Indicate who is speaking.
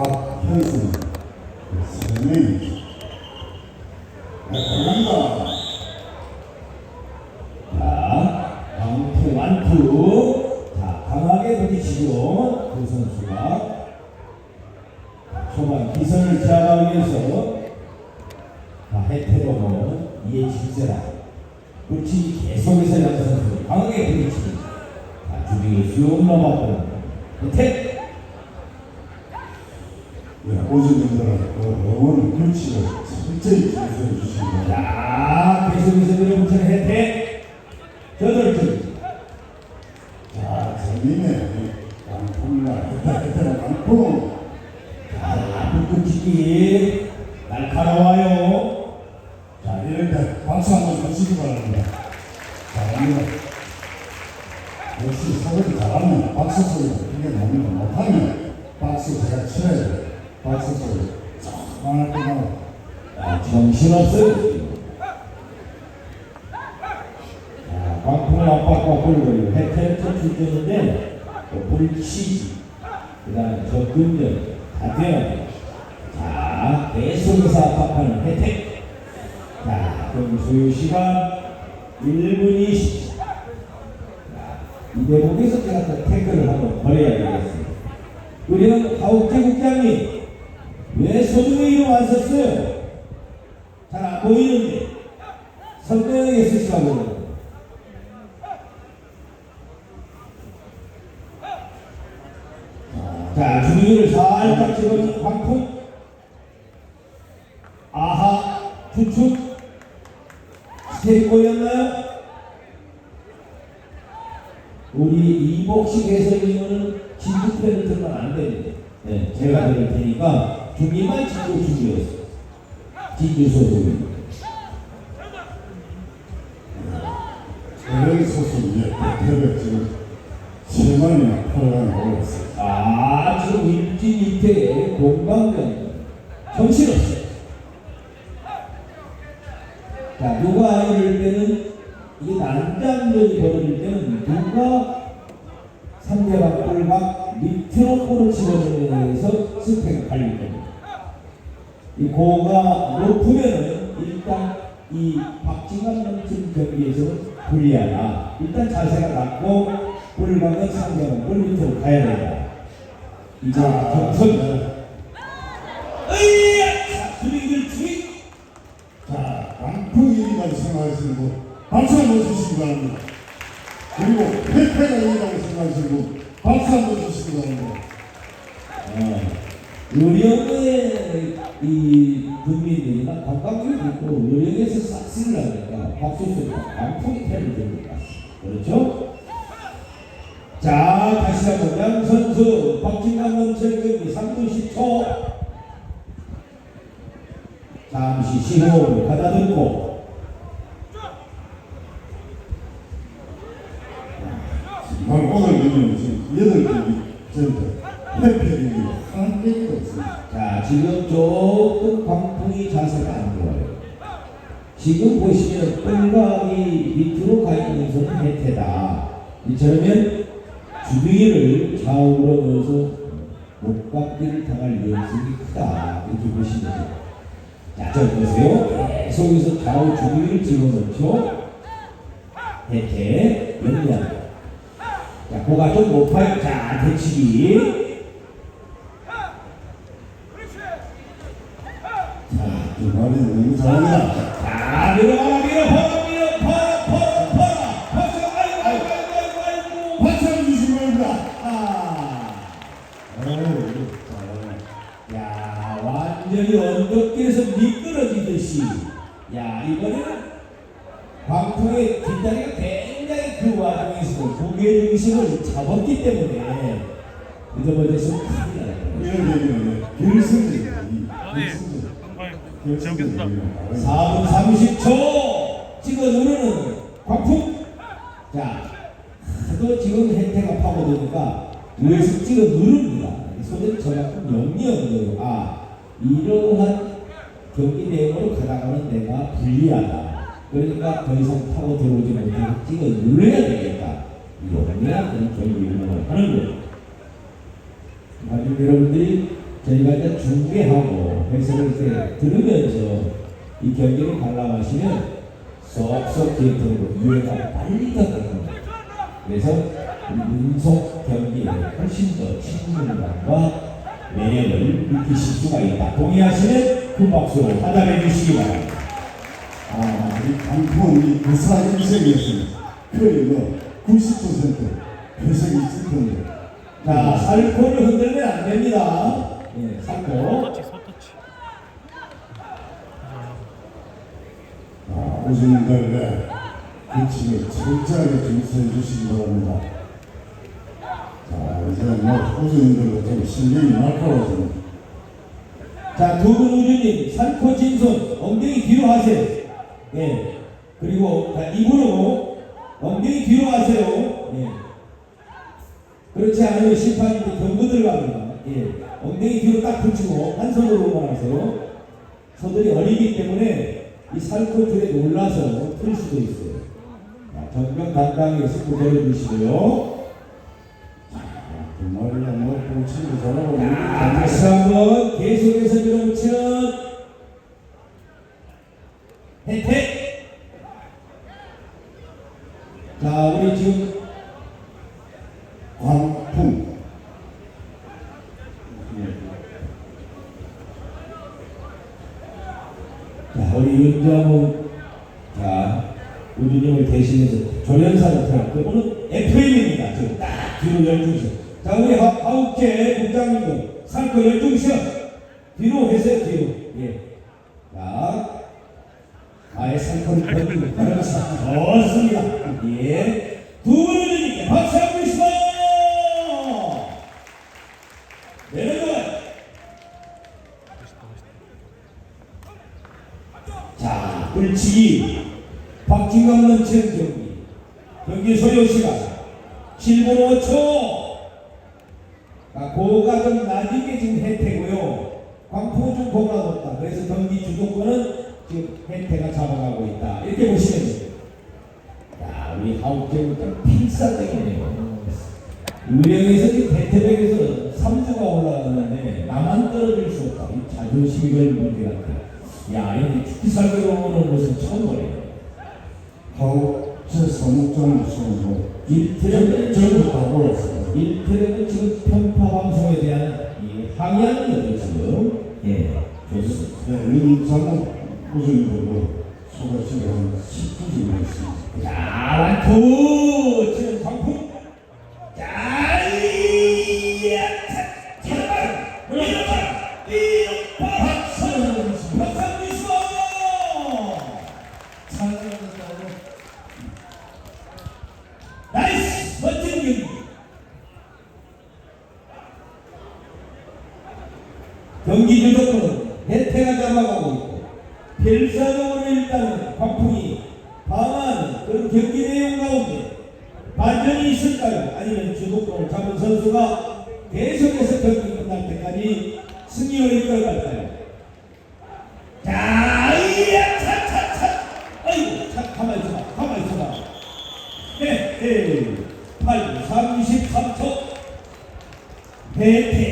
Speaker 1: 감사합니다.
Speaker 2: 자, 해태로는 이에 질세라. 그렇지 계속해서 양 선수 강하게 부딪힙니다. 자, 주둥이 쭉 넘어가고 해태.
Speaker 1: 예, 오전님들은 그 응원 규칙을 철저히 준수해 바랍니다.
Speaker 2: 자, 계속해서 밀어붙이는 해태. 저돌줄.
Speaker 1: 자, 재미있네. 강풍과 해태는 강풍.
Speaker 2: 자, 불꽃치기 날카로워요.
Speaker 1: 자, 이럴 때 박수 한번 주시기 바랍니다. 자, 이거 역시 소리 잘하면 박수 소리가 크게 나옵니다. 못하면 박수 제가 쳐야 돼요. 박수 소리. 쫙 하고
Speaker 2: 아, 정신없어요. 자, 광풍을 압박과 불을 해태부터 출전인데 불치기, 그 다음에 접근력 다 돼야 돼요. 자, 계속해서 압박하는 혜택. 자, 그럼 소요 시간 1분 20. 이 대목에서 제가 또 태클을 한번 벌여야 되겠습니다. 우리 가옥재 국장님, 왜 소중히 썼어요? 잘 안 보이는데. 선명하게 쓰시라고. 자 주민을 살짝 집어넣는 광풍. 아하 추측 세고였나요? 우리 이복식 해설위원은 진주편을 들으면 안 되는데. 네, 제가 들을 테니까 주민만 진주 주민이었어요 진주 소속입니다
Speaker 1: 여기 소속 이제 대표가 지금 세 마리나 팔아가 올랐어요.
Speaker 2: 아, 지금 일진 이태의 공방전 정신없어요. 자, 누가 이럴 때는 이게 난장전이 벌어질 때는 누가 상대방 볼과 밑으로 볼을 집어넣는 데서 스페가 갈릴 겁니다. 이 고가 높으면은 일단 이 박진감 넘치는 경기에서는 불리하다. 일단 자세가 낮고 볼감은 상대방 볼 밑으로 가야 된다. 이제 경선 으이야! 수비들 수비!
Speaker 1: 자, 강풍이라고 생각하시는 분, 박수 한번 주시기 바랍니다. 그리고 회패가 이라고 생각하시는 분, 박수 한번 주시기 바랍니다.
Speaker 2: 어, 의령의 이 국민들이나 관광객이 있고 의령에서 싹쓸을 하니까 박수 소리가 강풍이 태를 됩니다. 그렇죠? 자, 다시 한번 양 선수 원철 경기 3분 10초 잠시 쉬고 가다듬고 자세가 안 좋아요. 지금 보시면 뿔감이 밑으로 가 있는 것은 해태다. 이처럼 주위를 좌우로 넣어서 목감기를 당할 위험성이 크다. 이렇게 보시면 돼요. 자, 저 보세요. 계속해서 좌우 주위를 집어넣죠. 해태, 연장. 자, 고가 좀 높아요. 자, 대치기.
Speaker 1: 너무 잘합니다.
Speaker 2: 자, 퍼라. 퍼서, 아이고, 아이고, 아이고, 아이고, 아이고.
Speaker 1: 박수 한번 주시기 바랍니다.
Speaker 2: 아,
Speaker 1: 아유, 잘하네.
Speaker 2: 야, 완전히 언덕길에서 미끄러지듯이. 야, 이번에는 광풍의 뒷다리가 굉장히 그 와중에서도 무게 중심을 잡았기 때문에 늦어버려서 큰일 나요.
Speaker 1: 이런 얘기는 결승전입니다. 이
Speaker 3: 네.
Speaker 1: 결승전.
Speaker 3: 재밌겠습니다.
Speaker 2: 4분 30초. 찍어 누르는 광풍. 자 하도 지금 혜태가 파고드니까 위에서 찍어 누릅니다. 손에 저만큼 영리한 거예요. 아 이러한 경기 내용으로 가다가는 내가 불리하다. 그러니까 더 이상 타고 들어오지 못해서 찍어 눌러야 되겠다. 이러면 그런 경기 운동을 하는 거예요. 여러분들이 저희가 일단 중계하고 해설을 이렇게 들으면서 이 경기를 관람하시면 쏙쏙 기억되고 이해가 빨리 가거든요. 그래서 우리 문속 경기에 훨씬 더 친근감과 매력을 느끼실 수가 있다. 동의하시면 큰 박수로 환답해 주시기 바랍니다.
Speaker 1: 아, 이 강풍은 이 부산 인생이었습니다. 뭐90% 회색이 있을 텐데.
Speaker 2: 자, 살코를 흔들면
Speaker 1: 아, 오신님들 규칙을 철저하게 준수해 주시기 바랍니다. 자, 이제 뭐 오신님들도 좀 신경이 날카로워집니다.
Speaker 2: 자, 두 분 우주님, 살코 진손, 엉덩이 뒤로 하세요. 예. 그리고, 자, 입으로 엉덩이 뒤로 하세요. 예. 그렇지 않으면 심판님께 경고 들어갑니다. 예. 엉덩이 뒤로 딱 붙이고, 한 손으로 응원하세요. 손들이 어리기 때문에 이 살코 줄에 놀라서 풀 수도 있어요. 자, 정정당당하게 승부 걸어주시고요.
Speaker 1: 그 머리가 뭐 꽁치고 저러고
Speaker 2: 자, 다시 한번 계속해서 밀어붙이는 혜택. 자, 우리 지금
Speaker 1: 광풍.
Speaker 2: 자, 자, 우주님을 대신해서 조련사를 태웠고 오늘 FM입니다. 지금 딱 뒤로 열중시. 자, 우리 하, 하욱재 국장님도 살거 열중시 뒤로 해서 뒤로. 예. 자, 아예 살코를 펴고 그렇지. 좋습니다. 예. 두 분님께 박수 한번 주시고 내려가. 자, 불치기 박진감 넘치는 경기 경기 소요 시간. 7분 5초. 아, 고가 좀 낮은 게 지금 혜태고요. 좀 고가 높다. 그래서 경기 주도권은 지금 혜태가 잡아가고 있다. 이렇게 보시면 돼요 야 우리 하욱재부터 필사적이네요. 유령에서 대태백에서 3주가 올라갔는데 나만 떨어질 수 없다. 이 자존심이 걸 문제 같아 야, 이 축기살고 오는 것은 처음 보네요.
Speaker 1: 하고 제 사목장을 쏘고
Speaker 2: 일태력은
Speaker 1: 올랐습니다.
Speaker 2: 일태력은 지금 편파 방송에 대한 이 항의하는 거죠 지금. 예.
Speaker 1: 네, 이 사목 오신님들도 소가시가 한 10분 정도 있습니다.
Speaker 2: 자, 원투 경기 주도권은 혜택을 잡아가고 있고 별사동으로 일단은 광풍이 방어하는 그런 경기 내용 가운데 반전이 있을까요? 아니면 주도권을 잡은 선수가 계속해서 경기 끝날 때까지 승리를 이끌어갈까요? 자, 이야, 차, 차, 차. 아이고, 차, 가만히 있어봐, 가만히 있어봐. 네, 네. 8, 33초. 혜태.